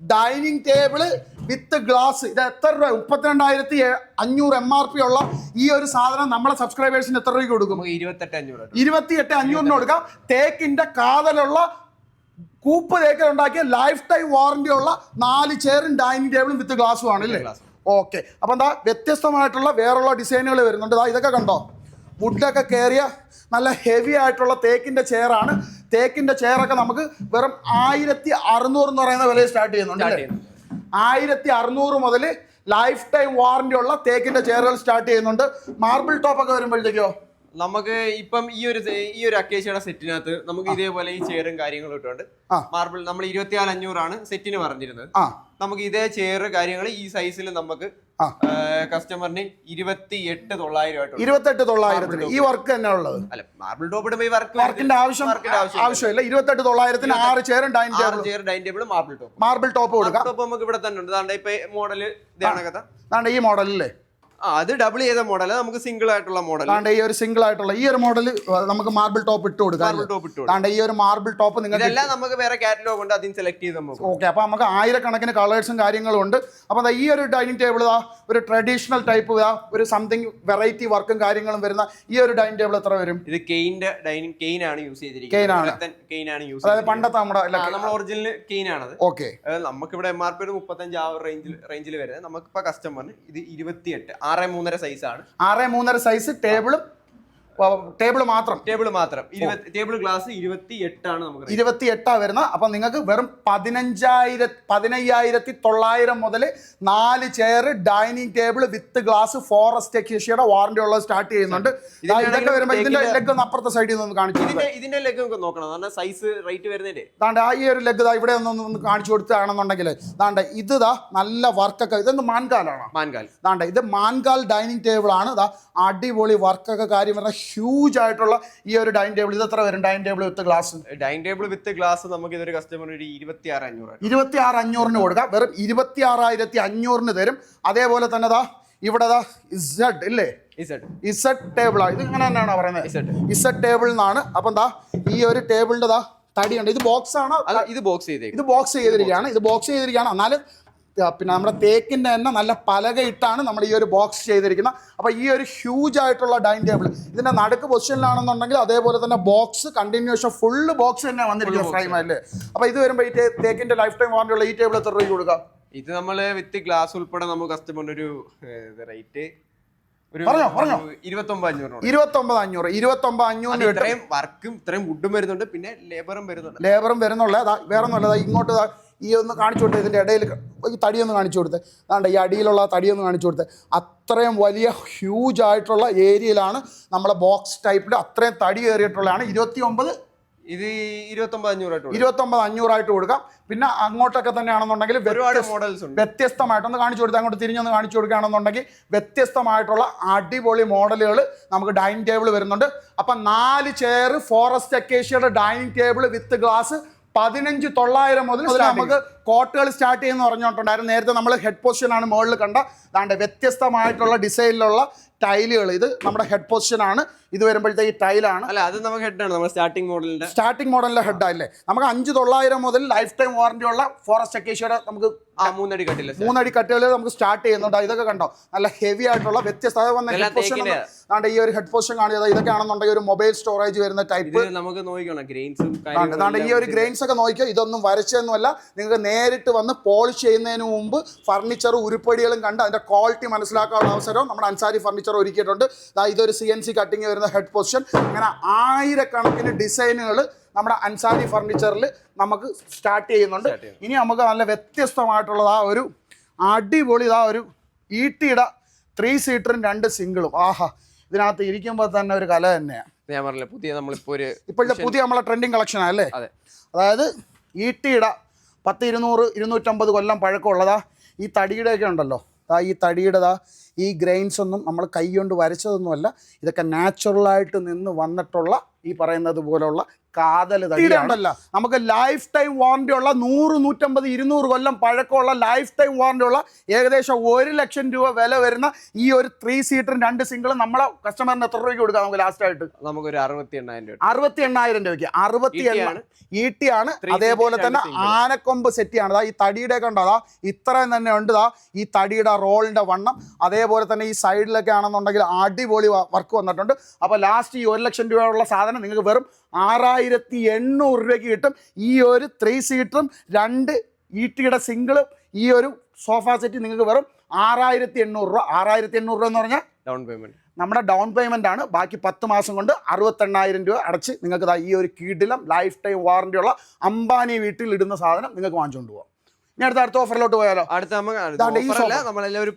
dining table with glass. ഇത് എത്ര രൂപ? മുപ്പത്തിരണ്ടായിരത്തി അഞ്ഞൂറ് എം ആർ പി ഉള്ള ഈ ഒരു സാധനം നമ്മളെ സബ്സ്ക്രൈബേഴ്സിന് എത്ര രൂപയ്ക്ക് കൊടുക്കും? ഇരുപത്തെട്ട് അഞ്ഞൂറ് ഇരുപത്തിയെട്ട് അഞ്ഞൂറിന് കൊടുക്കാം. തേക്കിന്റെ കാതലുള്ള കൂപ്പ് തേക്കൽ ഉണ്ടാക്കിയ ലൈഫ് ടൈം വാറന്റി ഉള്ള നാല് ചെയറും ഡൈനിങ് ടേബിളും വിത്ത് ഗ്ലാസ്സും ആണ് അല്ലേ. ഓക്കെ അപ്പം എന്താ? വ്യത്യസ്തമായിട്ടുള്ള വേറെയുള്ള ഡിസൈനുകൾ വരുന്നുണ്ട്. ഇതൊക്കെ കണ്ടോ? വുഡൊക്കെ കയറിയ നല്ല ഹെവി ആയിട്ടുള്ള തേക്കിന്റെ ചെയറാണ് തേക്കിന്റെ ചെയറൊക്കെ നമുക്ക് വെറും ആയിരത്തി അറുന്നൂറ് എന്ന് പറയുന്ന വിലയിൽ സ്റ്റാർട്ട് ചെയ്യുന്നുണ്ട്? ആയിരത്തി അറുന്നൂറ് മുതൽ ലൈഫ് ടൈം വാറന്റി ഉള്ള തേക്കിന്റെ ചെയറുകൾ സ്റ്റാർട്ട് ചെയ്യുന്നുണ്ട്. മാർബിൾ ടോപ്പ് ഒക്കെ വരുമ്പോഴത്തേക്കോ? നമുക്ക് ഇപ്പം ഈ ഒരു ഈ ഒരു അക്കേഷ്യയുടെ സെറ്റിനകത്ത് നമുക്ക് ഇതേപോലെ ഈ ചെയറും കാര്യങ്ങളും ഇട്ടുണ്ട് മാർബിൾ നമ്മൾ ഇരുപത്തിനാല് അഞ്ഞൂറാണ് സെറ്റിന് പറഞ്ഞിരുന്നത്. ആ. നമുക്ക് ഇതേ ചെയർ കാര്യങ്ങൾ ഈ സൈസിൽ നമുക്ക്. കസ്റ്റമറിന് ഇരുപത്തി എട്ട് തൊള്ളായിരം ഇരുപത്തി ഇരുപത്തെട്ട് തൊള്ളായിരത്തിന്. ഈ വർക്ക് തന്നെ ഉള്ളത്? അല്ല മാർബിൾ ടോപ്പ് ഇടുമ്പോൾ ഈ വർക്ക് വർക്കിന്റെ ആവശ്യം ആവശ്യമില്ല. ഇരുപത്തെട്ട് തൊള്ളായിരത്തിന് ആറ് ചെയറും dining table chair dining table marble top marble top കൊടുക്കാം. ടോപ്പ് നമുക്ക് ഇവിടെ തന്നെ ഉണ്ട്. ഇപ്പൊ മോഡൽ ഇതാണ് കഥ ഈ മോഡലല്ലേ അത് ഡബിൾ ചെയ്ത മോഡൽ നമുക്ക് സിംഗിൾ ആയിട്ടുള്ള മോഡൽ അതാണ്ട് ഈ ഒരു സിംഗിൾ ആയിട്ടുള്ള ഈ ഒരു മോഡൽ നമുക്ക് മാർബിൾ ടോപ്പ് ഇട്ട് കൊടുക്കാം ടോപ്പ് ഇട്ട് ഈ ഒരു മാർബിൾ ടോപ്പ് നിങ്ങൾക്ക് ഇതെല്ലാം നമുക്ക് വേറെ കാറ്റലോഗ് ഉണ്ട് അതിന് സെലക്ട് ചെയ്ത് നമുക്ക് ഓക്കെ അപ്പൊ നമുക്ക് ആയിരക്കണക്കിന് കളേഴ്സും കാര്യങ്ങളും ഉണ്ട്. അപ്പൊ ദാ ഈ ഒരു ഡൈനിങ് ടേബിൾ ആ ഒരു ട്രഡീഷണൽ ടൈപ്പ് ഒരു സംതിങ് വെറൈറ്റി വർക്കും കാര്യങ്ങളും വരുന്ന ഈ ഒരു ഡൈനിങ് ടേബിൾ എത്ര വരും? ഇത് കെയിന്റെ ഡൈനിങ് കെയിൻ ആണ് യൂസ് ചെയ്തിരിക്കുന്നത്. ആണ്. കെയിൻ ആണ് യൂസ് അതായത് പണ്ടത്തെ നമ്മുടെ നമ്മൾ ഒറിജിനൽ കെയിൻ ആണത്. ഓക്കെ നമുക്ക് ഇവിടെ എം ആർ പി മുപ്പത്തഞ്ച് ആ റേഞ്ചിൽ റേഞ്ചിൽ വരുന്നത്. നമുക്കിപ്പോ കസ്റ്റമറിന് ഇത് ഇരുപത്തിയെട്ട്. ആറ് മൂന്നര സൈസ് ആണ്. ആറ് മൂന്നര സൈസ് ടേബിളും ടേബിൾ മാത്രം. ടേബിൾ മാത്രം. ടേബിൾ ഗ്ലാസ് ഇരുപത്തി എട്ടാണ് നമുക്ക്. ഇരുപത്തി എട്ടാ വരുന്ന അപ്പം നിങ്ങൾക്ക് വെറും പതിനഞ്ചായിര പതിനയ്യായിരത്തി തൊള്ളായിരം മുതൽ നാല് chair dining table with glass forest എക്സിയുടെ warranty ഉള്ളത് സ്റ്റാർട്ട് ചെയ്യുന്നുണ്ട്. ഇതൊക്കെ വരുമ്പോൾ ഇതിന്റെ ലെഗ് ഒന്ന് അപ്പുറത്തെ സൈഡിൽ നിന്ന് കാണിച്ചു ഇതിന്റെ ലെഗ് നമുക്ക് നോക്കണം. കാരണം സൈസ് റേറ്റ് വരുന്നതിന്റെ. താണ്ട് ആ ഈ ഒരു ലെഗ് ഇവിടെ ഒന്ന് ഒന്ന് കാണിച്ചു കൊടുത്താണെന്നുണ്ടെങ്കിൽ താണ്ട് ഇത് ദാ നല്ല വർക്കൊക്കെ ഇതൊന്ന് മാൻകാലാണ്? മാൻകാൽ. താണ്ട് ഇത് മാൻകാൽ ഡൈനിങ് ടേബിൾ ആണ് ദാ അടിപൊളി വർക്കൊക്കെ കാര്യം പറഞ്ഞാൽ ഹ്യൂജ് ആയിട്ടുള്ള ഈ ഒരു ഡൈനിങ് ടേബിൾ ഇത് എത്ര വരും? Dining table with glass dining table with glass നമുക്ക് ഇതൊരു കസ്റ്റമർ ഒരു ഇരുപത്തി ആറ് അഞ്ഞൂറ് ഇരുപത്തി ആറ് അഞ്ഞൂറിന് കൊടുക്കാം. വെറും ഇരുപത്തി ആറായിരത്തി അഞ്ഞൂറിന് തരും. അതേപോലെ തന്നെ ദാ ഇവിടെ ദാ ഇസഡ് ഇല്ലേ? ഇസഡ് ടേബിളാണ് ഇത് ഇങ്ങനെ തന്നെയാണോ പറയുന്നത്? ഇസഡ് ടേബിൾ എന്നാണ് അപ്പം എന്താ ഈ ഒരു ടേബിളിന്റെ ദാ തടിയുണ്ട് ഇത് ബോക്സ് ആണോ? ഇത് ബോക്സ് ചെയ്തേക്കും. ഇത് ബോക്സ് ചെയ്തിരിക്കുകയാണ്. ഇത് ബോക്സ് ചെയ്തിരിക്കുകയാണ്. എന്നാലും പിന്നെ നമ്മുടെ തേക്കിന്റെ തന്നെ നല്ല പലക ഇട്ടാണ് നമ്മൾ ഈ ഒരു ബോക്സ് ചെയ്തിരിക്കുന്നത്. അപ്പോൾ ഈ ഒരു ഹ്യൂജ് ആയിട്ടുള്ള ഡൈനിങ് ടേബിൾ ഇതിന്റെ നടുക്ക് പൊസിഷനിലാണെന്നുണ്ടെങ്കിൽ അതേപോലെ തന്നെ ബോക്സ് കണ്ടിന്യൂഷൻ ഫുള്ള് ബോക്സ് തന്നെ വന്നിരിക്കുന്ന ഫ്രെയിം അല്ലേ അപ്പോൾ ഇത് വരുമ്പോൾ ഈ തേക്കിന്റെ ലൈഫ് ടൈം വാറണ്ടിയുള്ള ഈ ടേബിൾ എത്ര രൂപ കൊടുക്കാം? ഇത് നമ്മൾ വിത്ത് ഗ്ലാസ് ഉൾപ്പെടെ നമുക്ക് കസ്റ്റമറിന് ഒരു റേറ്റ് പറഞ്ഞോ, പറഞ്ഞോ. ഇരുപത്തൊമ്പത് അഞ്ഞൂറ് ഇരുപത്തൊമ്പത് അഞ്ഞൂറ് ഇരുപത്തൊമ്പത് അഞ്ഞൂറിന് കിട്ടും. ഇത്രയും വർക്കും ഇത്രയും വുഡും വരുന്നുണ്ട് പിന്നെ ലേബറും വരുന്നുണ്ട്. ലേബറും വരുന്നുള്ളത് വേറെ ഒന്നുമല്ല ഇങ്ങോട്ട് ഈ ഒന്ന് കാണിച്ചു കൊടുത്തത് ഇതിന്റെ ഇടയിൽ ഈ തടിയൊന്ന് കാണിച്ചു കൊടുത്തത് അതാണ്ട് ഈ അടിയിലുള്ള തടി തടിയൊന്ന് കാണിച്ചു കൊടുത്തത് അത്രയും വലിയ ഹ്യൂജ് ആയിട്ടുള്ള ഏരിയയിലാണ് നമ്മളെ ബോക്സ് ടൈപ്പിൽ അത്രയും തടി കയറിയിട്ടുള്ളതാണ്. ഇരുപത്തി ഒമ്പത് ഇത് ഇരുപത്തൊമ്പത് അഞ്ഞൂറായിട്ട്. ഇരുപത്തൊമ്പത് അഞ്ഞൂറായിട്ട് കൊടുക്കാം. പിന്നെ അങ്ങോട്ടൊക്കെ തന്നെയാണെന്നുണ്ടെങ്കിൽ ഒരുപാട് മോഡൽസ് ഉണ്ട്. വ്യത്യസ്തമായിട്ടൊന്ന് കാണിച്ചു കൊടുത്ത്. അങ്ങോട്ട് തിരിഞ്ഞൊന്ന് കാണിച്ചു കൊടുക്കുകയാണെന്നുണ്ടെങ്കിൽ വ്യത്യസ്തമായിട്ടുള്ള അടിപൊളി മോഡലുകൾ നമുക്ക് ഡൈനിങ് ടേബിൾ വരുന്നുണ്ട്. അപ്പം നാല് ചെയർ ഫോറസ്റ്റ് അക്കേഷ്യയുടെ ഡൈനിങ് ടേബിൾ വിത്ത് ഗ്ലാസ് പതിനഞ്ച് തൊള്ളായിരം മുതൽ നമുക്ക് കോട്ടുകൾ സ്റ്റാർട്ട് ചെയ്യുന്ന പറഞ്ഞിട്ടുണ്ടായിരുന്നു നേരത്തെ നമ്മൾ ഹെഡ് പൊസിഷനാണ് മുകളിൽ കണ്ട അതാണ്ട് വ്യത്യസ്തമായിട്ടുള്ള ഡിസൈനിലുള്ള ടൈലുകൾ ഇത് നമ്മുടെ ഹെഡ് പൊസിഷനാണ് ഇത് വരുമ്പോഴത്തേക്ക് ഈ ടൈലാണ് അല്ല അത് നമുക്ക് ഹെഡാണ് നമ്മുടെ സ്റ്റാർട്ടിംഗ് മോഡലിന്റെ സ്റ്റാർട്ടിംഗ് മോഡലിന്റെ ഹെഡ് ആയില്ലേ നമുക്ക് അഞ്ച് തൊള്ളായിരം മുതൽ ലൈഫ് ടൈം വാറന്റി ഉള്ള ഫോറസ്റ്റ് അക്കേഷ്യയുടെ നമുക്ക് മൂന്നടി കട്ടില്ല മൂന്നടി കട്ടുകളിൽ നമുക്ക് സ്റ്റാർട്ട് ചെയ്യുന്നുണ്ട്. ഇതൊക്കെ കണ്ടോ? നല്ല ഹെവി ആയിട്ടുള്ള വ്യത്യസ്ത ഹെഡ് പൊസിഷൻ തേക്കിന്റെ. ഈ ഒരു ഹെഡ് പൊസിഷൻ കാണിച്ചത്. ഇതൊക്കെ ആണെന്നുണ്ടെങ്കിൽ ഒരു മൊബൈൽ സ്റ്റോറേജ് വരുന്ന ടൈപ്പ് നമുക്ക് നോക്കണം ഗ്രെയിൻസും അതാണ്ട് ഈ ഒരു ഗ്രെയിൻസ് ഒക്കെ നോക്കിയോ ഇതൊന്നും വരച്ചൊന്നുമല്ല നിങ്ങൾക്ക് നേരിട്ട് വന്ന് പോളിഷ് ചെയ്യുന്നതിന് മുമ്പ് ഫർണിച്ചർ ഉരുപ്പടികളും കണ്ട് അതിന്റെ ക്വാളിറ്റി മനസ്സിലാക്കാനുള്ള അവസരവും നമ്മുടെ അൻസാരി ഫർണിച്ചർ ഒരുക്കിയിട്ടുണ്ട്. ഇതൊരു സി എൻ സി കട്ടിങ് വരുന്ന ഹെഡ് പൊസിഷൻ അങ്ങനെ ആയിരക്കണക്കിന് ഡിസൈനുകൾ നമ്മുടെ അൻസാരി ഫർണിച്ചറിൽ നമുക്ക് സ്റ്റാർട്ട് ചെയ്യുന്നുണ്ട്. ഇനി നമുക്ക് നല്ല വ്യത്യസ്തമായിട്ടുള്ളത് ആ ഒരു അടിപൊളി ഇതാ ഒരു ഈട്ടിയുടെ ത്രീ സീറ്ററും രണ്ട് സിംഗിളും ആഹാ ഇതിനകത്ത് ഇരിക്കുമ്പോൾ തന്നെ ഒരു കല തന്നെയാണ് ഞാൻ പറഞ്ഞില്ല പുതിയ നമ്മളിപ്പോൾ ഒരു ഇപ്പോഴത്തെ പുതിയ നമ്മളെ ട്രെൻഡിങ് കളക്ഷനാണ് അല്ലേ? അതെ. അതായത് ഈട്ടിയുടെ പത്ത് ഇരുന്നൂറ് ഇരുന്നൂറ്റമ്പത് കൊല്ലം പഴക്കമുള്ളതാ ഈ തടിയുടെയൊക്കെ ഉണ്ടല്ലോ. ദാ ഈ തടിയുടേതാ ഈ ഗ്രെയിൻസ് ഒന്നും നമ്മൾ കൈ കൊണ്ട് വരച്ചതൊന്നുമല്ല. ഇതൊക്കെ നാച്ചുറലായിട്ട് നിന്ന് വന്നിട്ടുള്ള ഈ പറയുന്നത് പോലുള്ള കാതൽ തടിയുണ്ടല്ല നമുക്ക് ലൈഫ് ടൈം വാറണ്ടി ഉള്ള നൂറ് നൂറ്റമ്പത് ഇരുന്നൂറ് കൊല്ലം പഴക്കമുള്ള ലൈഫ് ടൈം വാറണ്ടി ഉള്ള ഏകദേശം ഒരു ലക്ഷം രൂപ വില വരുന്ന ഈ ഒരു ത്രീ സീറ്ററും രണ്ട് സിംഗിളും നമ്മളെ കസ്റ്റമറിന് എത്ര രൂപയ്ക്ക് കൊടുക്കാം നമുക്ക് ലാസ്റ്റ് ആയിട്ട്? നമുക്ക് ഒരു അറുപത്തി എണ്ണായിരം രൂപ അറുപത്തി എണ്ണായിരം രൂപയ്ക്ക്. അറുപത്തി എണ്ണ ഈട്ടിയാണ്. ടി ആണ് അതേപോലെ തന്നെ ആനക്കൊമ്പ് സെറ്റിയാണ് ദാ ഈ തടിയുടെ ഒക്കെ ഉണ്ടോ? ദാ ഇത്രയും തന്നെ ഉണ്ട്. ദാ ഈ തടിയുടെ റോളിന്റെ വണ്ണം. അതേപോലെ തന്നെ ഈ സൈഡിലൊക്കെ ആണെന്നുണ്ടെങ്കിൽ അടിപൊളി വർക്ക് വന്നിട്ടുണ്ട്. അപ്പോൾ ലാസ്റ്റ് ഈ ഒരു ലക്ഷം രൂപയുള്ള സാധനം നിങ്ങൾക്ക് വെറും ആറായിരത്തി എണ്ണൂറ് രൂപയ്ക്ക് കിട്ടും. ഈ ഒരു ത്രീ സീറ്ററും രണ്ട് ഈട്ടിയുടെ സിംഗിളും ഈ ഒരു സോഫ സെറ്റ് നിങ്ങൾക്ക് വെറും ആറായിരത്തി എണ്ണൂറ് രൂപ. ആറായിരത്തി എണ്ണൂറ് രൂപ എന്ന് പറഞ്ഞാൽ ഡൗൺ പേയ്മെന്റ് നമ്മുടെ ഡൗൺ പേയ്മെന്റ് ആണ്. ബാക്കി പത്ത് മാസം കൊണ്ട് അറുപത്തെണ്ണായിരം രൂപ അടച്ച് നിങ്ങൾക്ക് ഈ ഒരു കീടിലം ലൈഫ് ടൈം വാറണ്ടി ഉള്ള അംബാനി വീട്ടിൽ ഇടുന്ന സാധനം നിങ്ങൾക്ക് വാങ്ങിച്ചുകൊണ്ട് പോകാം ഇനി അടുത്ത അടുത്ത ഓഫറിലോട്ട് പോയാലോ? അടുത്ത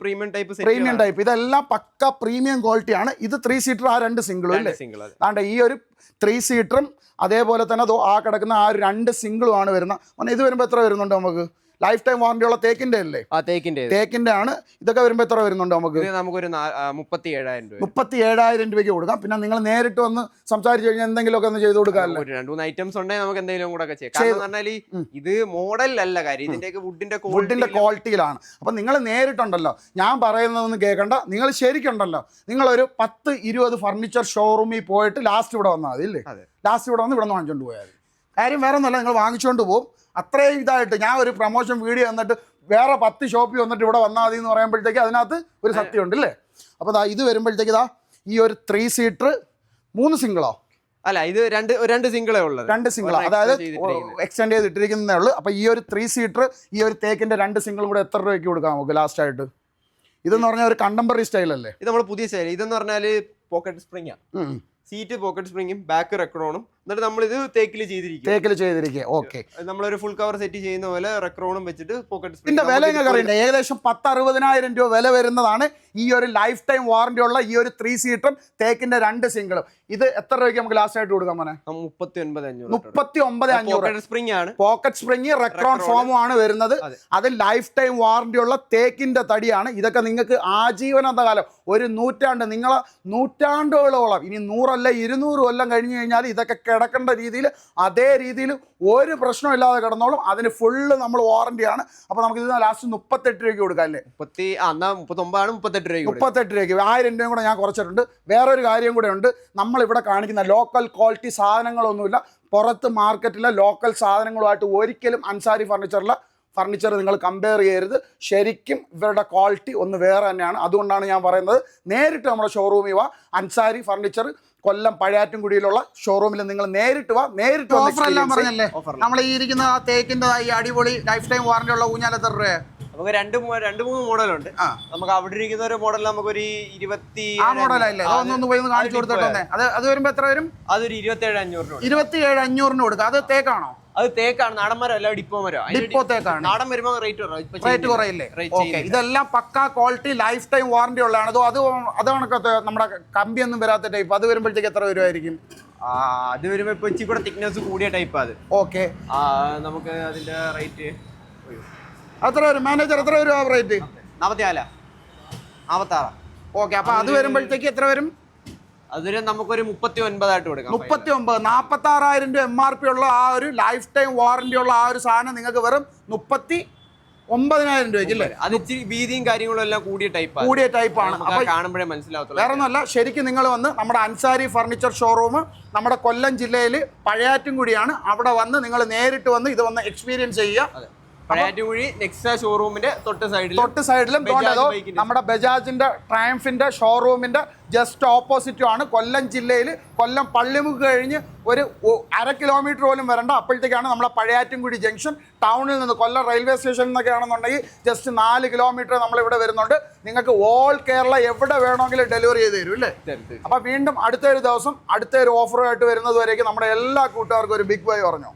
പ്രീമിയം ടൈപ്പ് പ്രീമിയം ടൈപ്പ് ഇതെല്ലാം പക്ക പ്രീമിയം ക്വാളിറ്റി ആണ്. ഇത് ത്രീ സീറ്റർ ആ രണ്ട് സിംഗിളും അല്ലേ? ഈ ഒരു ത്രീ സീറ്ററും അതേപോലെ തന്നെ ആ കിടക്കുന്ന ആ ഒരു രണ്ട് സിംഗിളുമാണ് വരുന്നത്. മോനെ ഇത് വരുമ്പോൾ എത്ര വരുന്നുണ്ട് നമുക്ക്? ലൈഫ് ടൈം വാറന്റിയുള്ള ഉള്ള തേക്കിന്റെ അല്ലേ? ആ തേക്കിന്റെ. ഇത്. ആണ്. ഇതൊക്കെ വരുമ്പോൾ എത്ര വരുന്നുണ്ട് നമുക്ക്? നമുക്കൊരു മുപ്പത്തി ഏഴായിരം രൂപ മുപ്പത്തി ഏഴായിരം രൂപയ്ക്ക് കൊടുക്കാം. പിന്നെ നിങ്ങൾ നേരിട്ട് വന്ന് സംസാരിച്ചു കഴിഞ്ഞാൽ എന്തെങ്കിലുമൊക്കെ ഒന്ന് ചെയ്ത് കൊടുക്കാമല്ലോ രണ്ട് മൂന്ന് ഐറ്റംസ് ഉണ്ടെങ്കിൽ നമുക്ക് എന്തെങ്കിലും കൂടെ ഒക്കെ ചെയ്യാം. ഇത് മോഡൽ അല്ല ഇത് മോഡലല്ല കാര്യം. ഇതിന്റെയൊക്കെ വുഡിന്റെ വുഡിന്റെ ക്വാളിറ്റിയിലാണ് അപ്പം നിങ്ങൾ നേരിട്ടുണ്ടല്ലോ. ഞാൻ പറയുന്നതെന്ന് കേൾക്കണ്ട. നിങ്ങൾ ശരിക്കുണ്ടല്ലോ. ഒരു പത്ത് ഇരുപത് ഫർണിച്ചർ ഷോറൂമിൽ പോയിട്ട് ലാസ്റ്റ് ഇവിടെ വന്നാൽ മതി ഇല്ലേ ലാസ്റ്റ് ഇവിടെ വന്ന് ഇവിടെ നിന്ന് വാങ്ങിച്ചുകൊണ്ട് പോയാൽ കാര്യം വേറെ ഒന്നുമല്ല നിങ്ങൾ വാങ്ങിച്ചുകൊണ്ട് പോകും അത്രയും ഇതായിട്ട് ഞാൻ ഒരു പ്രൊമോഷൻ വീഡിയോ വന്നിട്ട് വേറെ പത്ത് ഷോപ്പിൽ വന്നിട്ട് ഇവിടെ വന്നാൽ മതി എന്ന് പറയുമ്പോഴത്തേക്ക് അതിനകത്ത് ഒരു സത്യമുണ്ട് അല്ലേ അപ്പോൾ ദാ ഇത് വരുമ്പോഴത്തേക്ക് ഇതാ ഈ ഒരു ത്രീ സീറ്റർ മൂന്ന് സിംഗിളോ അല്ല ഇത് രണ്ട് രണ്ട് സിംഗിളേ ഉള്ളൂ രണ്ട് സിംഗിൾ അതായത്. എക്സ്റ്റെൻഡ് ചെയ്തിട്ടിരിക്കുന്നതേ. ഉള്ളൂ. അപ്പോൾ ഈ ഒരു ത്രീ സീറ്റർ ഈ ഒരു തേക്കിന്റെ രണ്ട് സിംഗിളും കൂടെ എത്ര രൂപയ്ക്ക് കൊടുക്കാം നമുക്ക് ലാസ്റ്റ് ആയിട്ട്? ഇതെന്ന് പറഞ്ഞാൽ ഒരു കണ്ടംപററി സ്റ്റൈൽ അല്ലേ? ഇത് നമ്മൾ പുതിയ സ്റ്റൈൽ ഇതെന്ന് പറഞ്ഞാൽ പോക്കറ്റ് സ്പ്രിംഗ് ഉം. സീറ്റ് പോക്കറ്റ് സ്പ്രിംഗും ബാക്ക് റെക്രോണും എന്നിട്ട് നമ്മൾ ഇത് തേക്കിൽ ചെയ്തിരിക്കും. തേക്കിൽ ചെയ്തിരിക്കുക. ഓക്കെ നമ്മളൊരു ഫുൾ കവർ സെറ്റ് ചെയ്യുന്ന പോലെ റെക്രോണും വെച്ചിട്ട് പോക്കറ്റ് ഇതിന്റെ വില എങ്ങനെ അറിയണ്ടേ ഏകദേശം പത്ത് അറുപതിനായിരം രൂപ വില വരുന്നതാണ് ഈ ഒരു ലൈഫ് ടൈം വാറന്റി ഉള്ള ഈ ഒരു ത്രീ സീറ്ററും തേക്കിന്റെ രണ്ട് സിംഗിളും ഇത് എത്ര രൂപയ്ക്ക് നമുക്ക് ലാസ്റ്റ് ആയിട്ട് കൊടുക്കാം മോനെ? മുപ്പത്തി ഒൻപത് അഞ്ഞൂറ് മുപ്പത്തി ഒമ്പത് അഞ്ഞൂറ്. സ്പ്രിങ് ആണ്. പോക്കറ്റ് സ്പ്രിംഗ് റെക്രോൺ ഫോമും ആണ് വരുന്നത്. അത്. ലൈഫ് ടൈം വാറന്റി ഉള്ള തേക്കിന്റെ തടിയാണ്. ഇതൊക്കെ നിങ്ങൾക്ക് ആജീവനാന്ത കാലം. ഒരു നൂറ്റാണ്ട് നിങ്ങളെ നൂറ്റാണ്ടുകളോളം ഇനി നൂറല്ല ഇരുന്നൂറ് കൊല്ലം കഴിഞ്ഞു കഴിഞ്ഞാൽ ഇതൊക്കെ കിടക്കേണ്ട രീതിയിൽ അതേ രീതിയിൽ ഒരു പ്രശ്നമില്ലാതെ കിടന്നോളും. അതിന് ഫുള്ള് നമ്മൾ വാറന്റിയാണ് അപ്പോൾ നമുക്ക് ഇത് ലാസ്റ്റ് മുപ്പത്തെട്ട് രൂപയ്ക്ക് കൊടുക്കാം അല്ലേ? മുപ്പത്തി എന്നാ മുപ്പത്തി ഒമ്പതാണ് മുപ്പത്തെട്ട് രൂപ മുപ്പത്തെട്ട് രൂപയ്ക്ക്. ആയിരം രൂപയും കൂടെ ഞാൻ കുറച്ചിട്ടുണ്ട്. വേറെ ഒരു കാര്യം കൂടെ ഉണ്ട്. നമ്മളിവിടെ കാണിക്കുന്ന ലോക്കൽ ക്വാളിറ്റി സാധനങ്ങളൊന്നുമില്ല. പുറത്ത് മാർക്കറ്റിലെ ലോക്കൽ സാധനങ്ങളുമായിട്ട് ഒരിക്കലും അൻസാരി ഫർണിച്ചറിലെ ഫർണിച്ചർ നിങ്ങൾ കമ്പയർ ചെയ്യരുത്. ശരിക്കും ഇവരുടെ ക്വാളിറ്റി ഒന്ന് വേറെ തന്നെയാണ്. അതുകൊണ്ടാണ് ഞാൻ പറയുന്നത്. നേരിട്ട് നമ്മുടെ ഷോറൂമിൽ വാ. അൻസാരി ഫർണിച്ചർ കൊല്ലം പഴയാറ്റുംകുടിയിലുള്ള ഷോറൂമിൽ നിങ്ങൾ നേരിട്ട് വാ നേരിട്ട് ഓഫർ എല്ലാം പറഞ്ഞല്ലേ? നമ്മൾ ഈ ഇരിക്കുന്ന ആ തേക്കിന്റെ ഈ അടിപൊളി ലൈഫ് ടൈം വാറന്റി ഉള്ള ഊഞ്ഞാൽ എത്ര രൂപയാണ് നമുക്ക് രണ്ട് മൂ- രണ്ട് മൂന്ന് മോഡലുണ്ട്. നമുക്ക് അവിടെ ഇരിക്കുന്ന ഒരു മോഡൽ നമുക്കൊരു ഇരുപത്തി ആ മോഡലല്ലേ അതൊന്നൊന്ന് പോയി ഒന്ന് കാണിച്ചു കൊടുത്തോട്ടെ അത് അത് വരുമ്പോ എത്ര വരും? അതൊരു ഇരുപത്തേഴ് അഞ്ഞൂറിന് ഇരുപത്തി ഏഴ് അഞ്ഞൂറിന് കൊടുക്കുക അത് തേക്കാണോ? അത് തേക്കാണ്. നാടൻ മരം അല്ല ഡിപ്പോ മരം. ഡിപ്പോ തേക്കാണ്. നാടൻ വരുമ്പോ റേറ്റ് റേറ്റ് കുറയില്ലേ? ഓക്കെ. ഇതെല്ലാം പക്കാ ക്വാളിറ്റി ലൈഫ് ടൈം വാറന്റി ഉള്ളതാണ്. അതോ അത് അത് കണക്കത്തെ നമ്മുടെ കമ്പിയൊന്നും വരാത്ത ടൈപ്പ് അത് വരുമ്പോഴത്തേക്ക് എത്ര വരുമായിരിക്കും അത് വരുമ്പോ ഇപ്പൊ ഇച്ചിരി കൂടെ തിക്നെസ് കൂടിയ ടൈപ്പ് അത്. ഓക്കെ നമുക്ക് അതിന്റെ റേറ്റ് എത്ര വരും. മാനേജർ എത്ര വരും ആ റേറ്റ് നാപ്പത്തിനാല. നാപ്പത്താറാ. ഓക്കെ അപ്പൊ അത് വരുമ്പോഴത്തേക്ക് എത്ര വരും? അതൊരു നമുക്കൊരു മുപ്പത്തി ഒൻപതായിട്ട് കൊടുക്കാം മുപ്പത്തി ഒമ്പത് നാൽപ്പത്തി ആറായിരം രൂപ എം ആർ പി ഉള്ള ആ ഒരു ലൈഫ് ടൈം വാറന്റി ഉള്ള ആ ഒരു സാധനം നിങ്ങൾക്ക് വെറും മുപ്പത്തി ഒമ്പതിനായിരം രൂപയ്ക്ക് അല്ലേ അത് ഇച്ചിരി വീതിയും കാര്യങ്ങളും എല്ലാം കൂടിയ ടൈപ്പ് കൂടിയ ടൈപ്പാണ് അപ്പൊ കാണുമ്പോഴേ മനസ്സിലാവത്തുള്ളൂ. വേറെ ഒന്നല്ല ശരിക്കും നിങ്ങൾ വന്ന് നമ്മുടെ അൻസാരി ഫർണിച്ചർ ഷോറൂം നമ്മുടെ കൊല്ലം ജില്ലയിൽ പഴയാറ്റും കൂടിയാണ് അവിടെ വന്ന് നിങ്ങൾ നേരിട്ട് വന്ന് ഇത് വന്ന് എക്സ്പീരിയൻസ് ചെയ്യുക. ഷോറൂമിന്റെ തൊട്ട് സൈഡിൽ തൊട്ട് സൈഡിലും നമ്മുടെ ബജാജിന്റെ ട്രയംഫിന്റെ ഷോറൂമിന്റെ ജസ്റ്റ് ഓപ്പോസിറ്റും ആണ്. കൊല്ലം ജില്ലയിൽ കൊല്ലം പള്ളിമുക്ക് കഴിഞ്ഞ് ഒരു അര കിലോമീറ്റർ പോലും വരണ്ട. അപ്പോഴത്തേക്കാണ് നമ്മളെ പഴയാറ്റുംകുടി ജംഗ്ഷൻ ടൗണിൽ നിന്ന് കൊല്ലം റെയിൽവേ സ്റ്റേഷനിൽ നിന്നൊക്കെ ആണെന്നുണ്ടെങ്കിൽ ജസ്റ്റ് നാല് കിലോമീറ്റർ നമ്മളിവിടെ വരുന്നുണ്ട്. നിങ്ങൾക്ക് ഓൾ കേരള എവിടെ വേണമെങ്കിലും ഡെലിവറി ചെയ്ത് തരും അല്ലേ? അപ്പൊ വീണ്ടും അടുത്തൊരു ദിവസം അടുത്തൊരു ഓഫറുമായിട്ട് വരുന്നത് വരേക്കും നമ്മുടെ എല്ലാ കൂട്ടുകാർക്കും ഒരു ബിഗ് ബൈ പറഞ്ഞു.